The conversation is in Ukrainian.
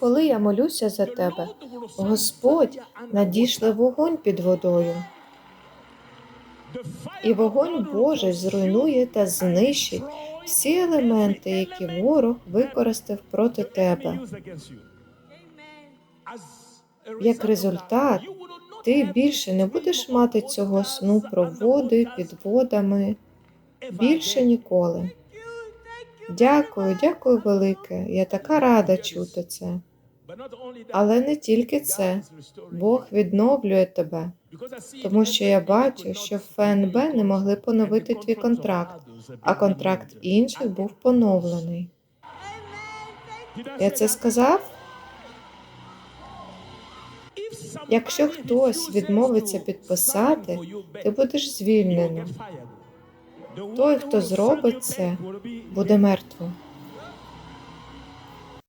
Коли я молюся за тебе, Господь надішле вогонь під водою, і вогонь Божий зруйнує та знищить всі елементи, які ворог використав проти тебе. Як результат, ти більше не будеш мати цього сну про води під водами більше ніколи. Дякую, дякую велике. Я така рада чути це. Але не тільки це. Бог відновлює тебе, тому що я бачу, що в ФНБ не могли поновити твій контракт, а контракт інших був поновлений. Я це сказав? Якщо хтось відмовиться підписати, ти будеш звільнений. Той, хто зробить це, буде мертвим.